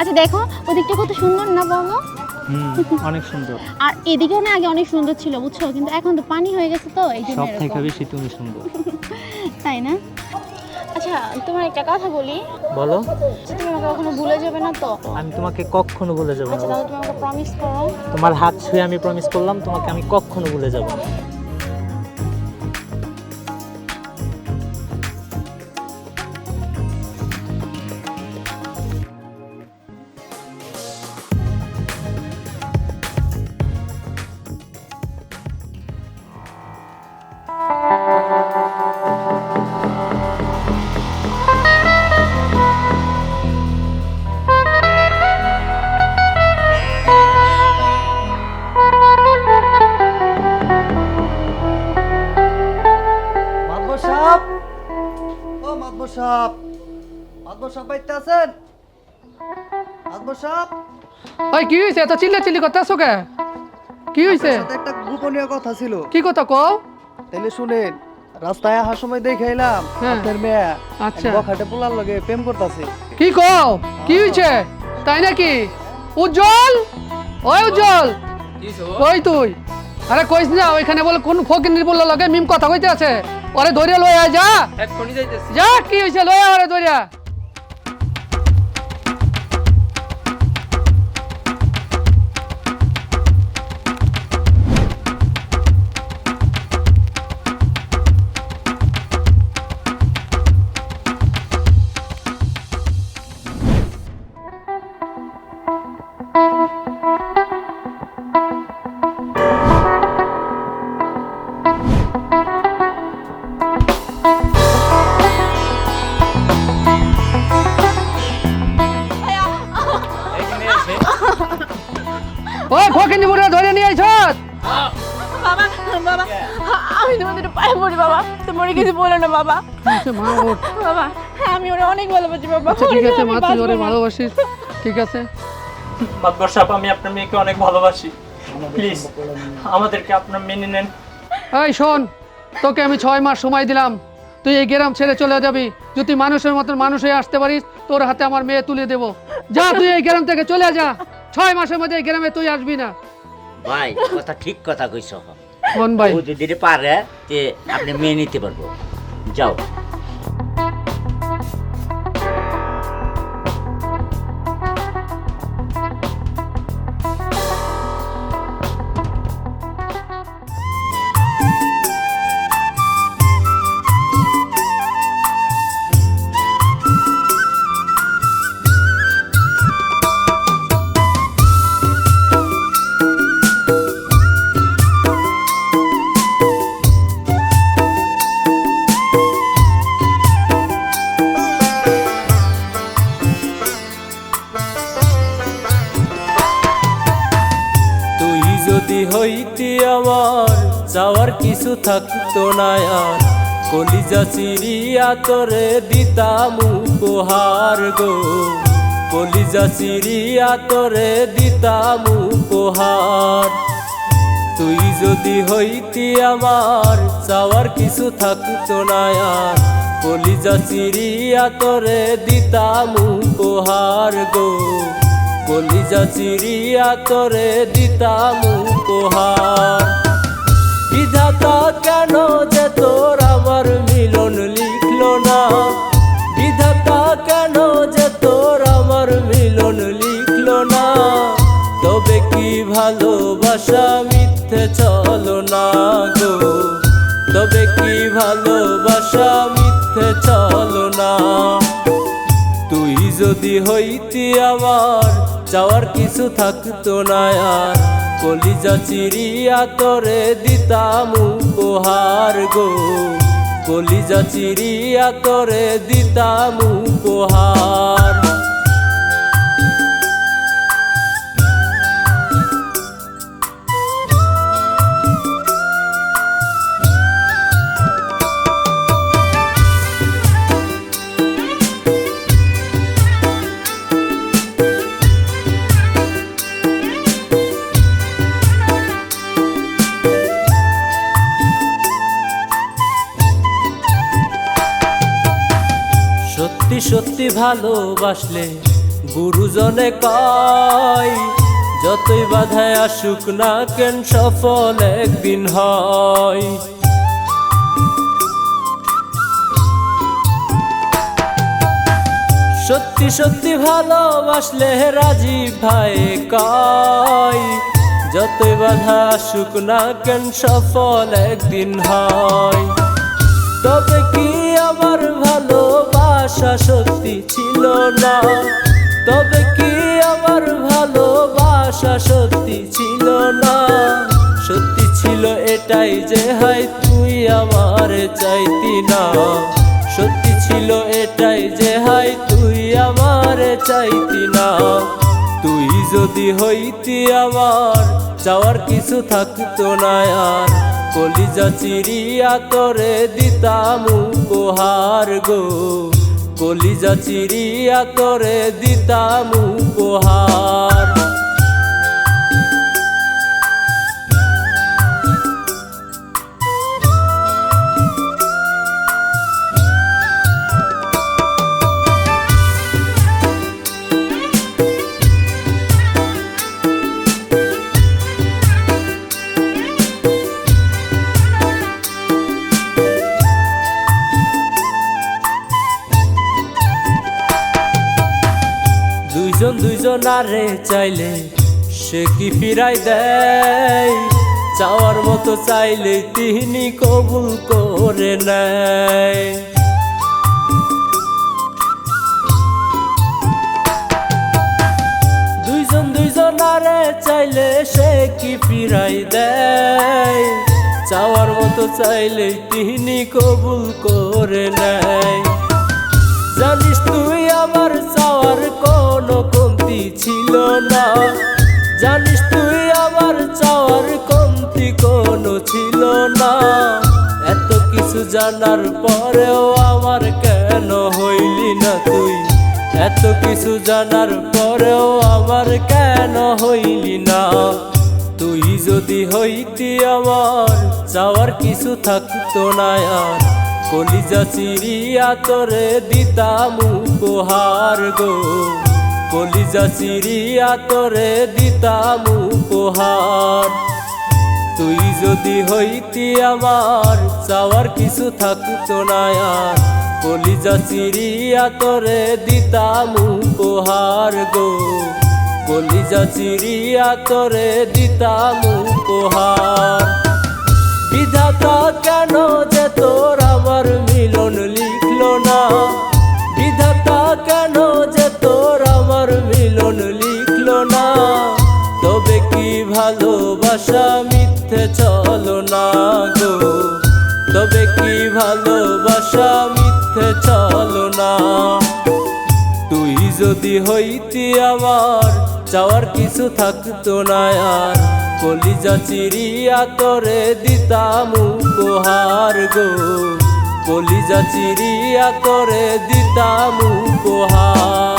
আচ্ছা দেখো ওদিকটা কত সুন্দর না হুম অনেক সুন্দর। আর এদিকেও না আগে অনেক সুন্দর ছিল বুঝছ? কিন্তু এখন তো পানি হয়ে গেছে তো এই জন্য সব থেকে বেশি তুমি সুন্দর। তাই না? আচ্ছা তোমার একটা কথা বলি। বলো। যে তুমি আমাকে কখনো ভুলে যাবে না তো? আমি তোমাকে কখনো ভুলে যাব আচ্ছা না তাহলে তুমি আমাকে প্রমিস করো। তোমার হাত ছুঁয়ে আমি প্রমিস করলাম তোমাকে আমি কখনো ভুলে যাব না। মাতবর সাহেব বাইতে আছেন সাহেব ওই কি হয়েছে এত চিল্লা চিল্লি করতে আসো কে? কি হয়েছে আপনার সাথে একটা গোপনীয় কথা ছিল। কি কথা কও? তাহলে শুনেন রাস্তায় আসার সময় দেখাইলাম হ্যাঁ। আপনার মেয়ে আচ্ছা। বখাটে পোলার লগে প্রেম করতেছে। কি কও? কি হয়েছে তাই নাকি? উজ্জ্বল? ওই উজ্জ্বল। কই তুই। আরে কইস না ওইখানে বলে কোন ফকির বলল লগে মিম কথা কইতে আছে? ওরে ধরে লয়ে আয় যা। যা কি হয়েছে লয়ে আয় ওরে ধরিয়া। বাবা বাবা আমি তোমাদের পায়ে পড়ি বাবা। তোমার কিছু বলো না বাবা। মা ওঠ। বাবা আমি ওরা অনেক ভালোবাসি বাবা। ঠিক আছে মা তুই ওরে ভালোবাসিস ঠিক আছে? মাতবর সাহেব আমি আপনার মেয়েকে অনেক ভালোবাসি। প্লিজ আমাদেরকে আপনার মেনে নেন। এই শোন তোকে আমি ছয় মাস সময় দিলাম। তুই এই গ্রাম ছেড়ে চলে যাবি। যদি মানুষের মতন মানুষ হয়ে আসতে পারিস তোর হাতে আমার মেয়ে তুলে দেব। যা তুই এই গ্রাম থেকে চলে যা। ছয় মাসের মধ্যে এই গ্রামে তুই আসবি না। ভাই কথা ঠিক কথা কইছ। কোন ভাই? ও যদি পারে তে আপনি মেনে নিতে পারব। যাও। কিছু থাকতো না কলিজা চিরিয়া তোরে দিতাম উপহার গো। কলিজা চিরিয়া তোরে দিতাম উপহার। তুই যদি হইতি আমার, চাওয়ার কিছু থাকতো না আর। কলিজা চিরিয়া তোরে দিতাম উপহার গো। কলিজা চিরিয়া তোরে দিতাম উপহার। বিধাতা কেন যে তোর আমার মিলন লিখলো না? বিধাতা কেন যে তোর আমার মিলন লিখলো না? তবে কি ভালোবাসা মিথ্যে চলো না গো? তবে কি ভালোবাসা মিথ্যে চলো না? তুই যদি হইতি আমার যাওয়ার কিছু থাকতো না আর। কলিজা চিরিয়া তরে দিতাম উপহার গো। কলিজা চিরিয়া তরে দিতাম উপহার। সত্যি ভালোবাসলে গুরুজনে কয়, যতই বাধায় আসুক না কেন সফল একদিন হয়। সত্যি সত্যি ভালোবাসলে রাজীব ভাই কয়, যতই বাধা আসুক না কেন সফল একদিন হয়। তবে কি আমার ভালোবাসা সত্যি ছিল না। তবে কি আমার ভালোবাসা সত্যি ছিল না? সত্যি ছিল এটাই যে হয় তুই আমার চাইতি না। সত্যি ছিল এটাই যে হয় তুই আমার চাইতি না। তুই যদি হইতি আমার যাওয়ার কিছু থাকতো না আর। কলিজা চিরিয়া করে দিতাম উপহার গো। কলিজা চিরিয়া করে দিতাম উপহার। আরে চাইলে সে কি ফিরাই দেয়? চাওয়ার মতো চাইলে তিনি কবুল করে নেয়। দুইজন চাইলে সে কি ফিরাই দেয়? চাওয়ার মতো চাইলে তিনি কবুল করে নেয়। কিছু জানার পরেও আমার কেন হইলি না তুই? এত কিছু জানার পরেও আমার কেন হইলি না? তুই যদি হইতি আমার যাওয়ার কিছু থাকতো না আর। কলিজা চিরিয়া তোরে দিতাম উপহার গো। কলিজা চিরিয়া তোরে দিতাম উপহার। তুই যদি হইতি আমার, চাওয়ার কিছু থাকতো না আর। কলিজা চিরিয়া তোরে দিতাম উপহার গো। কলিজা চিরিয়া তোরে দিতাম উপহার। বিধাতা কেন যে তোর আমার মিলন লিখলো না? বিধাতা কেন যে তোর আমার মিলন লিখলো না? তবে কি ভালোবাসা মিথ্যে চলো না গো। তবে কি ভালোবাসা মিথ্যে চলো না। তুই যদি হইতি আমার যাওয়ার কিছু থাকতো না আর। কলিজা চিরিয়া তোরে দিতাম উপহার গো। কলিজা চিরিয়া তোরে দিতাম উপহার।